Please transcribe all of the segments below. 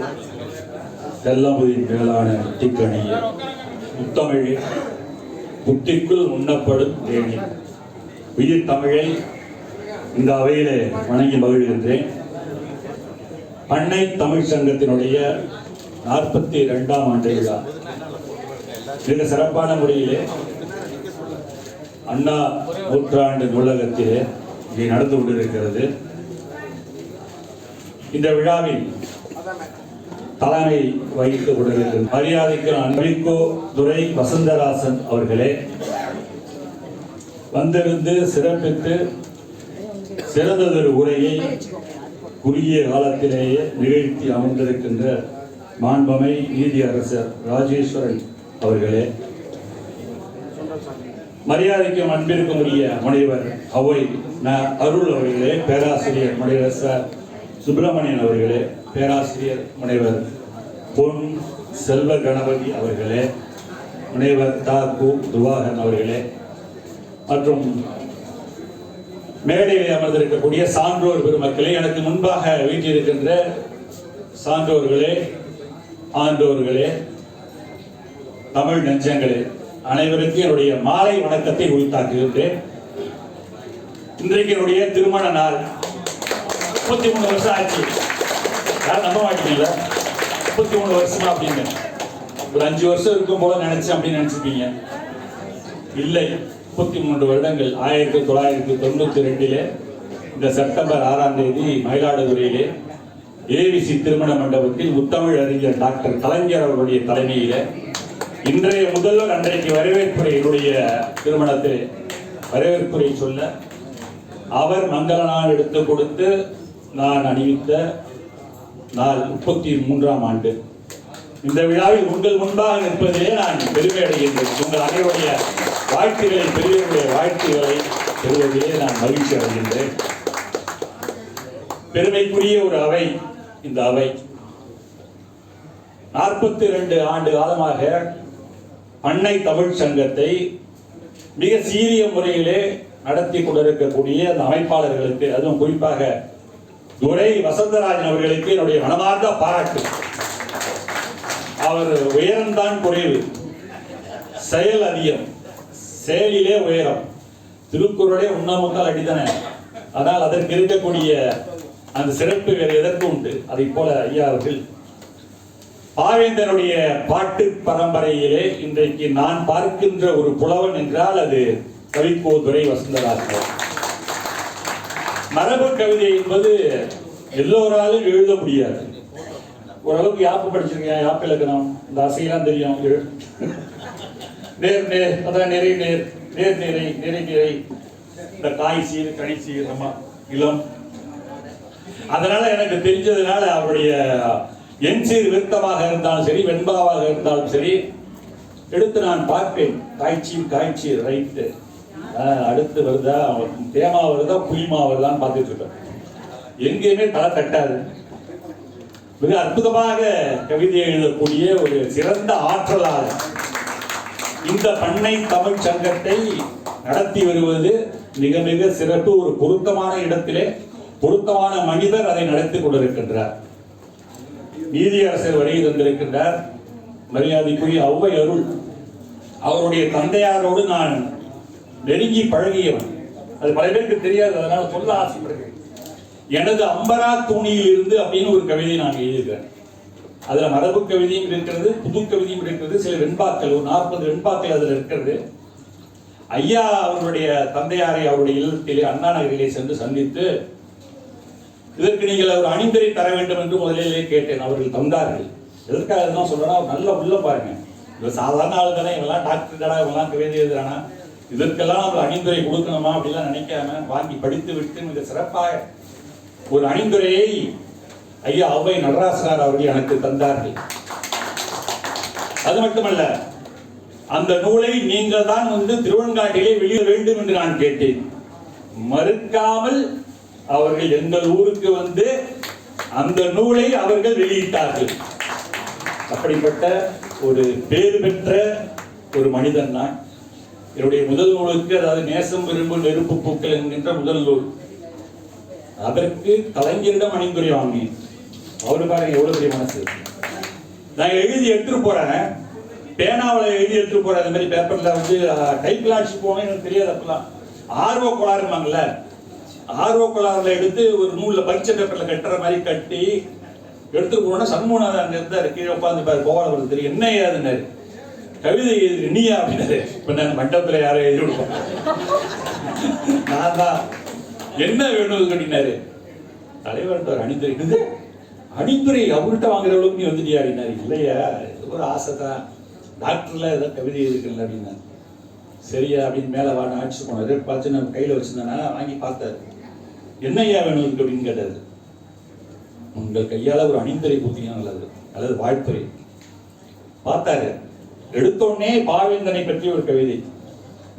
தாய் தெல்லமுதின் மேலான முத்திக்கணிய முத்தமிழே புத்திக்குள் உண்ணப்படும் தேனி உயிர் தமிழை இந்த அவையிலே வணங்கி மகிழ்கின்றேன். அன்னை தமிழ் சங்கத்தினுடைய நாற்பத்தி இரண்டாம் ஆண்டு விழா. மிக சிறப்பான முறையிலே அண்ணா நூற்றாண்டு நூலகத்திலே இங்கே நடந்து கொண்டிருக்கிறது. இந்த விழாவில் தலைமை வகித்துக் மரியாதைக்கு அன்பிற்கோ துரை வசந்தராசன் அவர்களே வந்திருந்து சிறப்பித்து சிறந்ததொரு உரையை குறுகிய காலத்திலேயே நிகழ்த்தி அமர்ந்திருக்கின்ற மாண்பமை நீதியரசர் ராஜேஸ்வரன் அவர்களே மரியாதைக்கும் அன்பிற்கும் முனைவர் அவை ந அருள் அவர்களே பேராசிரியர் முனைவர் சார் சுப்பிரமணியன் அவர்களே பேராசிரியர் முனைவர் பொன் செல்வ கணபதி அவர்களே முனைவர் தா. கு. துவாகன் அவர்களே மற்றும் மேடையில் அமர்ந்திருக்கக்கூடிய சான்றோர் பெருமக்களே எனக்கு முன்பாக வீட்டிருக்கின்ற சான்றோர்களே ஆண்டோர்களே தமிழ் நெஞ்சங்களே அனைவருக்கும் என்னுடைய மாலை வணக்கத்தை உரித்தாக்குகின்றேன். இன்றைக்கு என்னுடைய திருமண நாள். முப்பத்தி மூணு வருஷம் ஆச்சு. யாரும் நம்ப மாட்டீங்கல்ல முப்பத்தி மூணு வருஷமா அப்படின்னு. ஒரு அஞ்சு வருஷம் இருக்கும் போல நினைச்சேன் அப்படின்னு நினைச்சிருப்பீங்க. இல்லை. முப்பத்தி மூன்று வருடங்கள். ஆயிரத்தி தொள்ளாயிரத்தி தொண்ணூத்தி ரெண்டிலே இந்த செப்டம்பர் ஆறாம் தேதி மயிலாடுதுறையிலே ஏவிசி திருமண மண்டபத்தில் முத்தமிழ் அறிஞர் டாக்டர் கலைஞர் அவருடைய தலைமையில இன்றைய முதல்வர் அன்றைக்கு வரவேற்புரையினுடைய திருமணத்தில் வரவேற்புரை சொல்ல அவர் மங்கள நாள் எடுத்து கொடுத்து நான் அணிவித்த நாள் முப்பத்தி மூன்றாம் ஆண்டு. இந்த விழாவில் உங்கள் முன்பாக நிற்பதே நான் பெருமை அடைகின்றேன் உங்கள் அனைவருடைய வாழ்த்துக்களை பெரியவருடைய வாழ்த்துக்களை பெறுவதிலே நான் மகிழ்ச்சி அடைகின்றேன். பெருமைக்குரிய ஒரு அவை இந்த அவை. நாற்பத்தி ரெண்டு ஆண்டு காலமாக அன்னை தமிழ் சங்கத்தை மிக சீரிய முறையிலே நடத்தி கொண்டிருக்கக்கூடிய அந்த அமைப்பாளர்களுக்கு அதுவும் குறிப்பாக துரை வசந்தராஜன் அவர்களுக்கு என்னுடைய மனமார்ந்த பாராட்டு. அவர் உயரம்தான் குறைவு. செயல் அதிகம். செயலிலே உயரம். திருக்குறளே உண்ணாமுக்கால் அடித்தன. ஆனால் அதற்கு இருக்கக்கூடிய அந்த சிறப்பு வேறு எதற்கு உண்டு. அதை போல ஐயா அவர்கள் பாவேந்தனுடைய பாட்டு பரம்பரையிலே இன்றைக்கு நான் பார்க்கின்ற ஒரு புலவன் என்றால் அது கவிக்கோ துரை வசந்தராஜன். மரபு கவிதை என்பது எல்லோராலும் எழுத முடியாது. ஓரளவுக்கு யாப்பு படிச்சிருக்கேன் யாப்பு இலக்கணம் இந்த அசையெல்லாம் தெரியும். எழு- நேர் நேர் அதான் நிறை நேர் நேர் நிறை நிறை நிறை. இந்த காய் சீர் கனி சீர் நம்ம இளம். அதனால எனக்கு தெரிஞ்சதுனால அவருடைய என் சீர் விருத்தமாக இருந்தாலும் சரி வெண்பாவாக இருந்தாலும் சரி எடுத்து நான் பார்ப்பேன். காய்ச்சீர் காய்ச்சீர் ரைட்டு. அடுத்து வருதா? தேமா வருதா? புளிமா வருதான்னு பார்த்துட்டு இருப்பேன். எங்கேயுமே தலை தட்டாது. மிக அற்புதமாக கவிதை எழுதக்கூடிய ஒரு சிறந்த ஆற்றலாளர். இந்த பண்ணை தமிழ் சங்கத்தை நடத்தி வருவது மிக மிக சிறப்பு ஒரு பொருத்தமான இடத்திலே பொருத்தமான மனிதர் அதை நடத்தி கொண்டிருக்கின்றார். நீதியரசர் வருகை தந்திருக்கின்றார். மரியாதைக்குரிய ஔவை அருள் அவருடைய தந்தையாரோடு நான் நெருங்கி பழகியவன். அது பல பேருக்கு தெரியாது அதனால சொல்ல ஆசைப்படுகிறேன். எனது அம்பரா தூணியில் இருந்து அப்படின்னு ஒரு கவிதை நான் எழுதியிருக்கிறேன். அதுல மரபு கவிதையும் இருக்கிறது புது கவிதையும் இருக்கிறது சில வெண்பாக்கள் ஒரு நாற்பது வெண்பாக்கள் அதுல இருக்கிறது. ஐயா அவருடைய தந்தையாரை அவருடைய இல்லத்திலே அண்ணா நகரிலே சென்று சந்தித்து இதற்கு நீங்கள் அவர் அணிந்தரை தர வேண்டும் என்று முதலிலே கேட்டேன் அவர்கள் தந்தார்கள். எதற்காக இதெல்லாம் சொல்றேன்னா அவர் நல்ல உள்ள பாருங்க. இவர் சாதாரண ஆளு தானே இவெல்லாம் டாக்டர் தடா இவெல்லாம் கவிதை எழுதுறானா? இதற்கெல்லாம் ஒரு அணிந்துரை கொடுக்கணுமா அப்படிலாம் நினைக்காம வாங்கி படித்து விட்டு மிக சிறப்பாக ஒரு அணிந்துரையை ஐயா அவை நடராசனார் அவர்கள் எனக்கு தந்தார்கள். அது மட்டுமல்ல அந்த நூலை நீங்கள் தான் வந்து திருவன்காட்டிலே வெளியிட வேண்டும் என்று நான் கேட்டேன். மறுக்காமல் அவர்கள் எங்கள் ஊருக்கு வந்து அந்த நூலை அவர்கள் வெளியிட்டார்கள். அப்படிப்பட்ட ஒரு பேறு பெற்ற ஒரு மனிதன் நான். என்னுடைய முதல் நூலுக்கு அதாவது நேசம் விரும்பு நெருப்பு பூக்கள் என்கின்ற முதல் நூல். அதற்கு கலைஞரிடம் அணிந்துரை வாங்கினேன். அவரு பாருங்க எவ்வளவு பெரிய மனசு. நான் எழுதி எடுத்துட்டு போறேன். பேனாவில் எழுதி எடுத்துட்டு போறேன். அந்த மாதிரி பேப்பர்ல வந்து டைப்ல அடிச்சு போவேன் எனக்கு தெரியாது அப்பெல்லாம். ஆர்வ கோளாறுமாங்கல்ல ஆர்வ கோளாறுல எடுத்து ஒரு நூல்ல பரிச்ச பேப்பர்ல கட்டுற மாதிரி கட்டி எடுத்துட்டு போனோம்னா சண்முகநாதன் அங்க இருந்தாரு கீழே உட்காந்து பாரு கோவால தெரியும். என்ன ஏதுன்னாரு கவிதை எழுதி நீயா அப்படின்னாரு. இப்போ நான் மண்டபத்தில் யாரும் எழுதி விடுவோம் நான் தான். என்ன வேணும் அப்படின்னாரு தலைவர் அணிந்துரை. இது அணிந்துரை அவர்கிட்ட வாங்குற அளவுக்கு நீ வந்துட்டியா அப்படின்னாரு. இல்லையா ஒரு ஆசை தான். டாக்டர்ல ஏதாவது கவிதை இருக்குல்ல அப்படின்னா சரியா அப்படின்னு மேலே வாங்க அடிச்சு போனாரு. பார்த்து நம்ம கையில் வச்சிருந்தேன்னா வாங்கி பார்த்தாரு. என்னையா வேணும் இருக்கு அப்படின்னு கேட்டாரு. உங்கள் கையால் ஒரு அணிந்துரை கொடுத்தீங்கன்னா நல்லது அல்லது வாழ்த்துறை பார்த்தாரு. எடுத்தோடனே பாவேந்தனை பற்றி ஒரு கவிதை.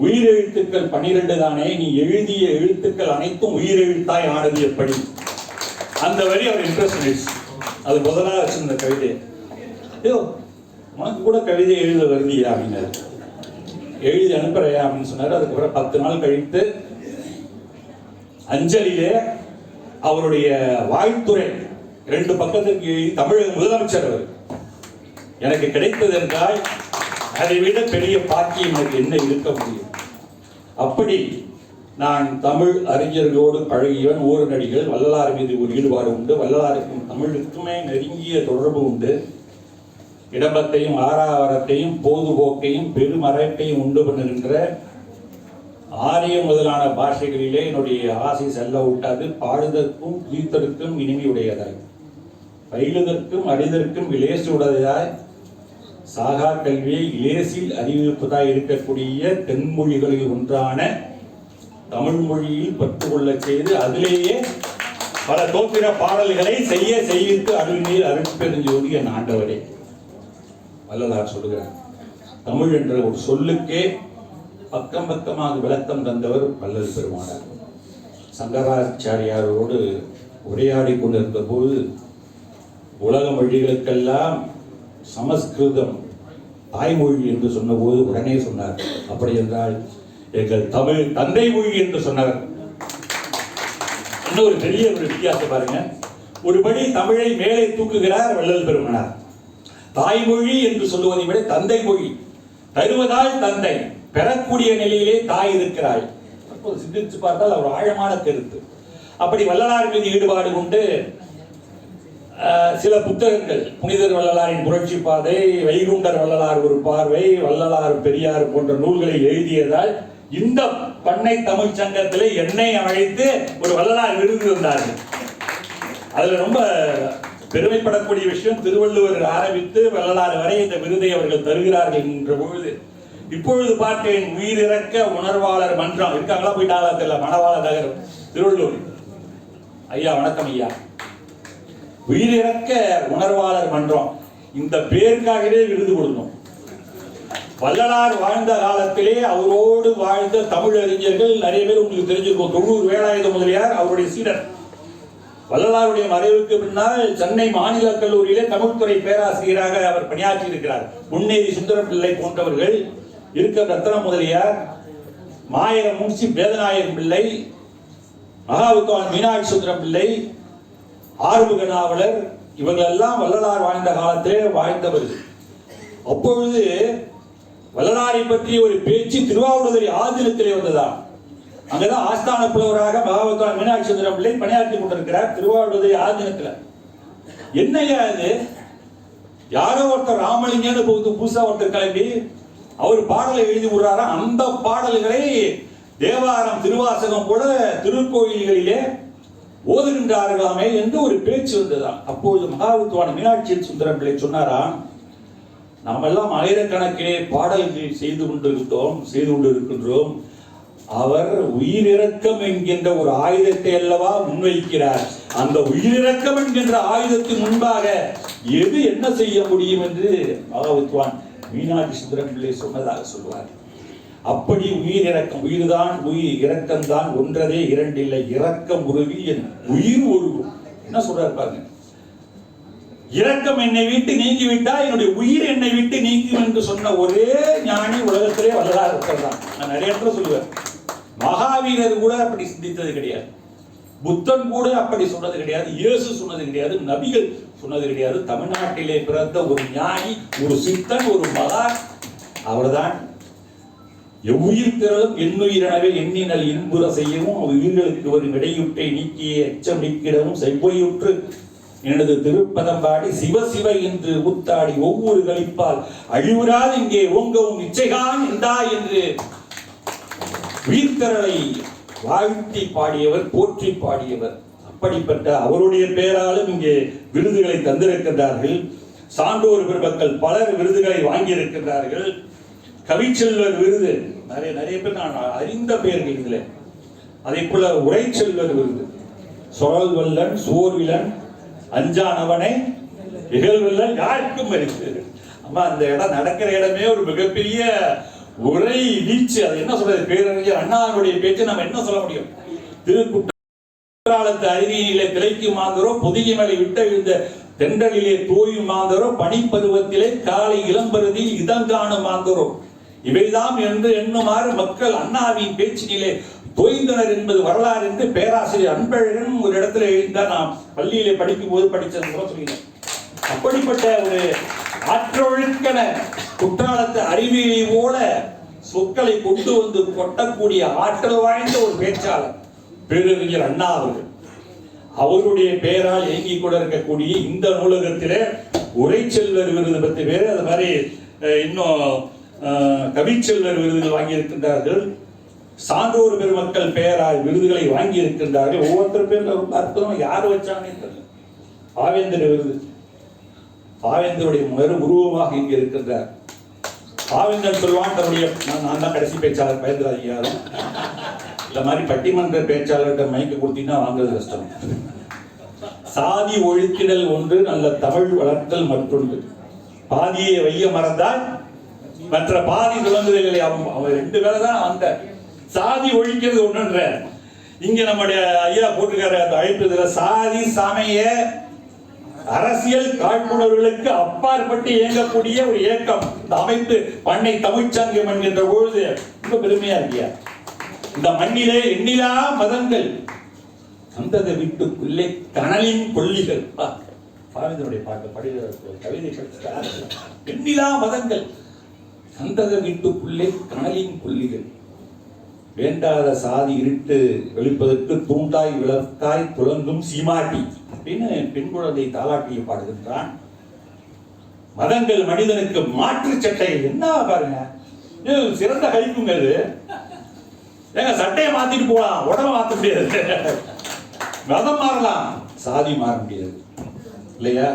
உயிர் எழுத்துக்கள் பன்னிரண்டு தானே நீ எழுதிய எழுத்துக்கள் அனைத்தும் உயிர் எழுத்தாய் ஆனது எப்படி? அந்த வரி அவர் இன்ட்ரெஸ்ட் அது முதலாக வச்சிருந்த கவிதை. ஐயோ உனக்கு கூட கவிதை எழுத வருதியா அப்படின்னாரு. எழுதி அனுப்புறையா அப்படின்னு சொன்னாரு. அதுக்கப்புறம் பத்து நாள் கழித்து அஞ்சலியே அவருடைய வாழ்த்துறை ரெண்டு பக்கத்திற்கு எழுதி தமிழக முதலமைச்சர் அவர். எனக்கு கிடைத்தது என்றால் அதை விட பெரிய பாக்கியம் எனக்கு என்ன இருக்க முடியும்? அப்படி நான் தமிழ் அறிஞர்களோடு பழகியவன் ஊர் நடிகள் வள்ளலார் மீது ஒரு ஈடுபாடு உண்டு. வள்ளலாருக்கும் தமிழுக்குமே நெருங்கிய தொடர்பு உண்டு. இடம்பத்தையும் ஆறாவரத்தையும் பொழுதுபோக்கையும் பெருமறைப்பையும் உண்டு பண்ணுகின்ற ஆரிய முதலான பாஷைகளிலே என்னுடைய ஆசை செல்ல விட்டாது பாடுதற்கும் துய்த்தற்கும் இனிமையுடையதாய். பயிலுதற்கும் அடிதற்கும் விலேசு உடையதாய். சாகா கல்வியை இலேசில் அறிவிப்பதாக இருக்கக்கூடிய தென்மொழிகளில் ஒன்றான தமிழ் மொழியில் பற்று செய்து அதிலேயே பல தோத்திர பாடல்களை செய்ய செய்வித்து அருள்நீர் அருட்பெருஞ்சோதி என் ஆண்டவரே வல்லலார் சொல்லுகிறார் தமிழ் என்ற ஒரு சொல்லுக்கே பக்கம் பக்கமாக விளக்கம் தந்தவர் வல்லல் பெருமானார். சங்கராச்சாரியாரோடு உரையாடி கொண்டிருந்த போது உலக மொழிகளுக்கெல்லாம் சமஸ்கிருதம் தாய்மொழி என்று சொன்னபோது உடனே சொன்னார் அப்படி என்றால் எங்கள் தமிழ் தந்தை மொழி என்று சொன்னவர் இன்னொரு ஒரு பெரிய ஒரு வித்தியாசம் பாருங்க. ஒருபடி தமிழை மேலே தூக்குகிறார் வள்ளல் பெருமனார். தாய்மொழி என்று சொல்லுவதை விட தந்தை மொழி தருவதால் தந்தை பெறக்கூடிய நிலையிலே தாய் இருக்கிறாள். சிந்தித்து பார்த்தால் அவர் ஆழமான கருத்து. அப்படி வள்ளலார் மீது ஈடுபாடு கொண்டு சில புத்தகங்கள். புனிதர் வள்ளலாரின் புரட்சி பாதை வைகுண்டர் வள்ளலார் ஒரு பார்வை வள்ளலார் பெரியார் போன்ற நூல்களை எழுதியதால் இந்த பண்ணை தமிழ் சங்கத்திலே என்னை அழைத்து ஒரு வள்ளலார் விருது வந்தார்கள் அதுல ரொம்ப பெருமைப்படக்கூடிய விஷயம் திருவள்ளுவர் ஆரம்பித்து வள்ளலார் வரை இந்த விருதை அவர்கள் தருகிறார்கள் என்ற பொழுது இப்பொழுது பார்த்தேன் உயிரிறக்க உணர்வாளர் மன்றம். இருக்காங்களா போயிட்டாங்களா தெரியல மணவாள நகர் திருவள்ளூர். ஐயா வணக்கம் ஐயா. உயிரிழக்க உணர்வாளர் மன்றம். இந்த பேருக்காகவே விருது கொடுக்கும் வள்ளலார் வாழ்ந்த காலத்திலே அவரோடு வாழ்ந்த தமிழ் அறிஞர்கள் நிறைய பேர் உங்களுக்கு தெரிஞ்சிருக்கும். தொண்ணூறு வேலாயுத முதலியார் அவருடைய சீடர். வள்ளலாருடைய மறைவுக்கு பின்னால் சென்னை மாநில கல்லூரியிலே தமிழ்துறை பேராசிரியராக அவர் பணியாற்றி இருக்கிறார் முன்னேறி சுந்தரம் பிள்ளை போன்றவர்கள் இருக்க ரத்தன முதலியார் மாயர முன்சி வேதநாயகம் பிள்ளை மகாவித்வான் மீனாட்சி சுந்தரம் பிள்ளை ஆறுமுக நாவலர் இவங்களெல்லாம் வள்ளலார் வாழ்ந்த காலத்திலே வாழ்ந்தவர்கள் அப்பொழுது வள்ளலாரை பற்றிய ஒரு பேச்சு திருவாவூரதுரை ஆதீனத்திலே வந்ததா அங்கதான் ஆஸ்தான புலவராக மகாவித்வான் மீனாட்சி சுந்தரம் பிள்ளை பணியாற்றி கொண்டிருக்கிறார் திருவாவூரதுரை ஆதீனத்துல. என்னையா அது யாரோ ஒருத்தர் ராமலிங்கன்னு போகுது புதுசா ஒருத்தர் கிளம்பி அவர் பாடலை எழுதி விடுறாரா? அந்த பாடல்களை தேவாரம் திருவாசகம் போல திருக்கோயில்களிலே ஓதுகின்றார்களாமே என்று ஒரு பேச்சு வந்ததாம். அப்போது மகாவித்வான் மீனாட்சி சுந்தரம் பிள்ளை சொன்னாராம் நாமெல்லாம் ஆயிரக்கணக்கிலே பாடல்கள் செய்து கொண்டிருக்கிறோம் செய்து கொண்டிருக்கின்றோம். அவர் உயிரிறக்கம் என்கின்ற ஒரு ஆயுதத்தை அல்லவா முன்வைக்கிறார். அந்த உயிரிறக்கம் என்கின்ற ஆயுதத்தின் முன்பாக எது என்ன செய்ய முடியும்? என்று மகாவித்வான் மீனாட்சி சுந்தரம் பிள்ளை சொன்னதாக சொல்வார். அப்படி உயிர் இறக்கம் உயிர்தான் உயிர் இறக்கம்தான் ஒன்றதே இரண்டில்லை இறக்கம் உருவி என் உயிர் ஒழுகும் என்ன சொல்றாரு பாருங்க. இரக்கம் என்னை விட்டு நீங்கி விட்டா என்னுடைய உயிர் என்னை விட்டு நீங்கும் என்று சொன்ன ஒரே ஞானி உலகத்திலே வல்லதா இருக்கிறதான் நான் நிறைய இடத்துல சொல்லுவேன். மகாவீரர் கூட அப்படி சிந்தித்தது கிடையாது. புத்தன் கூட அப்படி சொன்னது கிடையாது. இயேசு சொன்னது கிடையாது. நபிகள் சொன்னது கிடையாது. தமிழ்நாட்டிலே பிறந்த ஒரு ஞானி ஒரு சித்தன் ஒரு மகா அவர்தான் எவ்வுயிர் திரளும் எண்ணுயிரனவே எண்ணினல் இன்புற செய்யவும் உயிர்களுக்கு ஒரு இடையுற்றை நீக்கிய எச்சம் நீக்கிடவும் செவ்வையுற்று. எனது திருப்பதம் பாடி சிவ சிவ என்று ஊத்தாடி ஒவ்வொரு கழிப்பால் அழிவுறாது இங்கே ஓங்கவும் இச்சைகான் இந்தா என்று. உயிர்த்தரலை வாழ்த்தி பாடியவர் போற்றி பாடியவர். அப்படிப்பட்ட அவருடைய பெயராலும் இங்கே விருதுகளை தந்திருக்கின்றார்கள். சான்றோர் பெருமக்கள் பலர் விருதுகளை வாங்கியிருக்கின்றார்கள். கவிச்செல்வர் விருது. நிறைய நிறைய பேர் நான் அறிந்த பெயர்கள் இதில். அதே போல உரைச்செல்வர் விருது. சொரல் வல்லன் சோர்விலன் அஞ்சானவனை இகழ்வல்லன் யாருக்கும் இருக்கு அம்மா அந்த இடம் நடக்கிற இடமே ஒரு மிகப்பெரிய உரை வீச்சு. அது என்ன சொல்றது? பேரறிஞர் அண்ணாவுடைய பேச்சு நம்ம என்ன சொல்ல முடியும்? திருக்குற்றாலத்து அருவியிலே திளைக்கு மாந்தரோ புதிய மலை விட்ட இந்த தென்றலிலே தோயும் மாந்தரோ பனிப்பருவத்திலே காலை இளம்பருதியில் இதங்காணும் மாந்தரோ. இவைதாம் என்று எண்ணுமாறு மக்கள் அண்ணாவின் பேச்சினிலே தோய்ந்தனர் என்பது வரலாறு என்று பேராசிரியர் அன்பழகன் ஒரு இடத்துல எழுந்தார் நாம் பள்ளியிலே படிக்கும் போது படிச்சது கூட சொல்லினேன் அப்படிப்பட்ட ஒரு ஆற்றொழுக்கன குற்றாலத்து அறிவியலை போல சொற்களை கொண்டு வந்து கொட்டக்கூடிய ஆற்றல் வாய்ந்த ஒரு பேச்சாளர் பேரறிஞர் அண்ணா அவர்கள். அவருடைய பெயரால் இயங்கிக் கொண்டு இருக்கக்கூடிய இந்த நூலகத்திலே உரைச்செல்வர் விருது பத்து பேர். அது மாதிரி இன்னும் கவிச்செல்வர் விருதுகள் வாங்கி இருக்கின்றார்கள் சான்றோர் பெருமக்கள் பெயரால் விருதுகளை வாங்கி இருக்கின்றார்கள் ஒவ்வொருத்தர் பேர்ல ரொம்ப அற்புதமா யார் வச்சாங்கன்னு தெரியல. பாவேந்தர் விருது. பாவேந்தருடைய மறு உருவமாக இங்கே இருக்கின்றார். பாவேந்தர் சொல்வான் தன்னுடைய நான் நான் தான் கடைசி பேச்சாளர் பயந்துராதீங்க யாரும் இந்த மாதிரி பட்டிமன்ற பேச்சாளர்கிட்ட மைக்கு கொடுத்தீங்கன்னா வாங்குறது கஷ்டம். சாதி ஒழுக்கிடல் ஒன்று நல்ல தமிழ் வளர்த்தல் மற்றொன்று. பாதியை வைய மறந்தால் மற்ற பாதி துலங்குதல்களை அவன் அவன் ரெண்டு பேரை தான் அந்த சாதி ஒழிக்கிறது ஒண்ணுன்ற இங்க நம்முடைய ஐயா போட்டிருக்காரு அந்த அழைப்பதுல சாதி சமய அரசியல் காழ்ப்புணர்வுகளுக்கு அப்பாற்பட்டு இயங்கக்கூடிய ஒரு இயக்கம். இந்த அமைப்பு பண்ணை தமிழ்ச்சங்கம் என்கின்ற பொழுது ரொம்ப பெருமையா இருக்கியா? இந்த மண்ணிலே எண்ணிலா மதங்கள். சந்தத வீட்டுக்குள்ளே கனலின் கொல்லிகள். பா, பாரதியுடைய பாட்டு படிக்கிற கவிதை படிச்சார் எண்ணிலா மதங்கள். கந்தக வீட்டுக்குள்ளே கனலின் கொல்லிகள். வேண்டாத சாதி இருட்டு வெளிப்பதற்கு தூண்டாய் விளக்காய் துளங்கும் சீமாட்டி அப்படின்னு பெண் குழந்தை தாலாட்டியை பாடுகின்றான். மதங்கள் மனிதனுக்கு மாற்று சட்டை. என்ன பாருங்க. சிறந்த கழிப்புங்க அது ஏங்க சட்டையை மாத்திட்டு போலாம். உடம்ப மாத்த முடியாது. மதம் மாறலாம். சாதி மாற முடியாது. இல்லையா?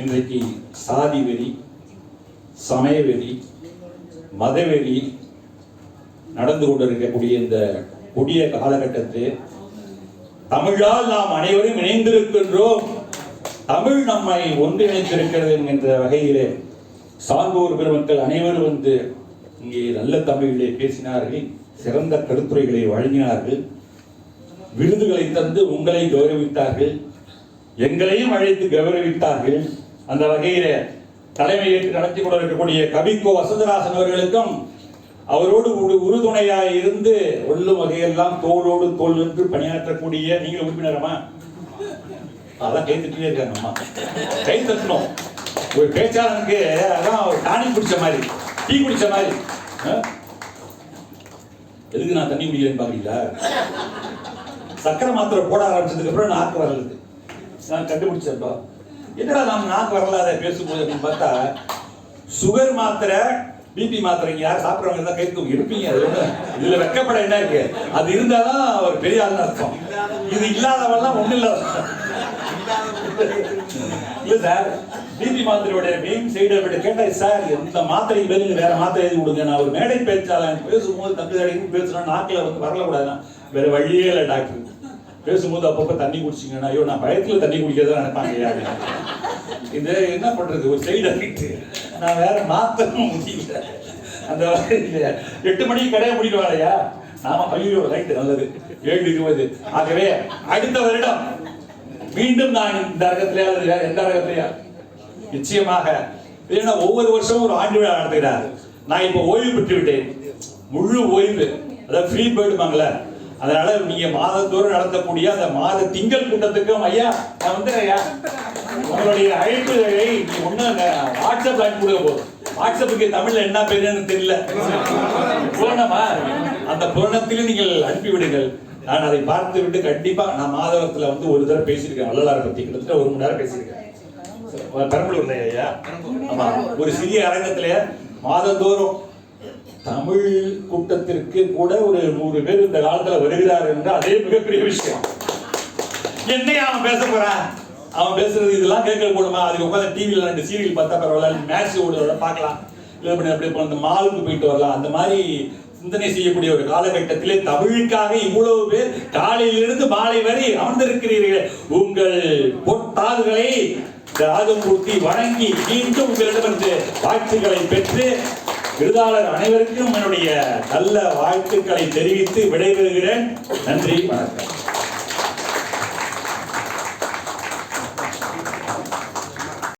இன்றைக்கு சாதி வெறி சமய வெறி மதவெறி நடந்து கொண்டிருக்கக்கூடிய இந்த கொடிய காலகட்டத்தில் தமிழால் நாம் அனைவரும் இணைந்திருக்கின்றோம். தமிழ் நம்மை ஒன்றிணைத்திருக்கிறது என்கின்ற வகையிலே சார்ந்தோர் பெருமக்கள் அனைவரும் வந்து இங்கே நல்ல தமிழிலே பேசினார்கள் சிறந்த கருத்துரைகளை வழங்கினார்கள் விருதுகளை தந்து உங்களை கௌரவித்தார்கள் எங்களையும் அழைத்து கௌரவித்தார்கள். அந்த வகையிலே தலைமையேற்று நடத்தி கொண்டிருக்கக்கூடிய கவிக்கோ வசந்தராசன் அவர்களுக்கும் அவரோடு ஒரு உறுதுணையாக இருந்து ஒல்லும் வகையெல்லாம் தோளோடு தோல் நின்று பணியாற்றக்கூடிய நீங்கள் உறுப்பினரமா அதான் கை தட்டிலே இருக்காங்க அம்மா. கை தட்டணும். ஒரு பேச்சாளனுக்கு அதான் ஒரு டானி குடிச்ச மாதிரி டீ குடிச்ச மாதிரி. ஆ? எதுக்கு நான் தண்ணி குடிக்கிறேன்னு பாக்குறீங்களா? சக்கரை மாத்திரை போட ஆரம்பிச்சதுக்கு அப்புறம் நாக்கு வரலுக்கு நான் கண்டுபிடிச்சேன்ப்பா. என்னடா நம்ம நாக்கு வரலாத பேசும்போது அப்படின்னு பார்த்தா சுகர் மாத்திரை பிபி மாத்திரைங்க யார் சாப்பிட்றவங்க தான் கை தூக்கி இருப்பீங்க அது ஒண்ணு. இதுல வெக்கப்பட என்ன இருக்கு? அது இருந்தாதான் ஒரு பெரிய ஆள்னு அர்த்தம். இது இல்லாதவெல்லாம் ஒண்ணு இல்லாத இல்ல சார் பிபி மாத்திரையோட மெயின் சைடு அப்படி கேட்டா சார் இந்த மாத்திரை பதில் வேற மாத்திரை எழுதி கொடுங்க. நான் ஒரு மேடை பேச்சாளன் பேசும்போது தம்பி தடைக்கு பேசுறேன் நாக்கில் வந்து வரல வரலக்கூடாதுன்னா வேற வழியே இல்லை டாக்டர். பேசும்போது அப்பப்போ தண்ணி குடிச்சிங்கன்னா ஐயோ நான் பயத்தில் தண்ணி குடிக்கிறதா நினைப்பாங்க யாரு? இது என்ன பண்ணுறது ஒரு சைடு ஆகிட்டு நான் வேற மாத்தணும் முடியல. அந்த எட்டு மணிக்கு கடையை முடிட்டு வரலையா நாம ஐயோ ரைட்டு நல்லது. ஏழு இருபது. ஆகவே அடுத்த வருடம் மீண்டும் நான் இந்த அரங்கத்திலே அல்லது வேற எந்த அரங்கத்திலேயா? நிச்சயமாக ஏன்னா ஒவ்வொரு வருஷமும் ஒரு ஆண்டு விழா நடத்துகிறார். நான் இப்போ ஓய்வு பெற்று விட்டேன் முழு ஓய்வு. அதாவது ஃப்ரீ பேர்டுமாங்கள அதனால நீங்க மாதந்தோறும் நடத்தக்கூடிய அந்த மாத திங்கள் கூட்டத்துக்கும் ஐயா நான் வந்து ஐயா. உங்களுடைய அழைப்புகளை ஒண்ணு வாட்ஸ்அப் அனுப்பி போதும் வாட்ஸ்அப்புக்கு தமிழ்ல என்ன பேருன்னு தெரியல. புரணமா? அந்த புரணத்தில் நீங்கள் அனுப்பிவிடுங்கள் நான் அதை பார்த்து விட்டு கண்டிப்பா நான் மாதவரத்துல வந்து ஒரு தடவை பேசியிருக்கேன் வள்ளலாரை பத்தி. கிட்டத்தட்ட ஒரு மணி நேரம் பேசியிருக்கேன். பெரம்பலூர்ல ஐயா? ஆமா. ஒரு சிறிய அரங்கத்திலே மாதந்தோறும் தமிழ் கூட்டத்திற்கு கூட ஒரு நூறு பேர் இந்த காலத்துல வருகிறார் என்று அதே மிகப்பெரிய விஷயம். என்ன அவன் பேச போறான் அவன் பேசுறது இதெல்லாம் கேட்க போடுமா அதுக்கு உட்காந்து டிவியில் ரெண்டு சீரியல் பார்த்தா பரவாயில்ல மேட்ச் ஓடுறத பார்க்கலாம். இல்லை அப்படி அப்படி போன அந்த மாலுக்கு போயிட்டு வரலாம். அந்த மாதிரி சிந்தனை செய்யக்கூடிய ஒரு காலகட்டத்திலே தமிழுக்காக இவ்வளவு பேர் காலையிலிருந்து மாலை வரை அமர்ந்திருக்கிறீர்கள். உங்கள் பொட்டாதுகளை ராஜமூர்த்தி வணங்கி மீண்டும் உங்களிடமிருந்து வாழ்த்துக்களை பெற்று விருதாளர் அனைவருக்கும் என்னுடைய நல்ல வாழ்த்துக்களை தெரிவித்து விடைபெறுகிறேன். நன்றி வணக்கம்.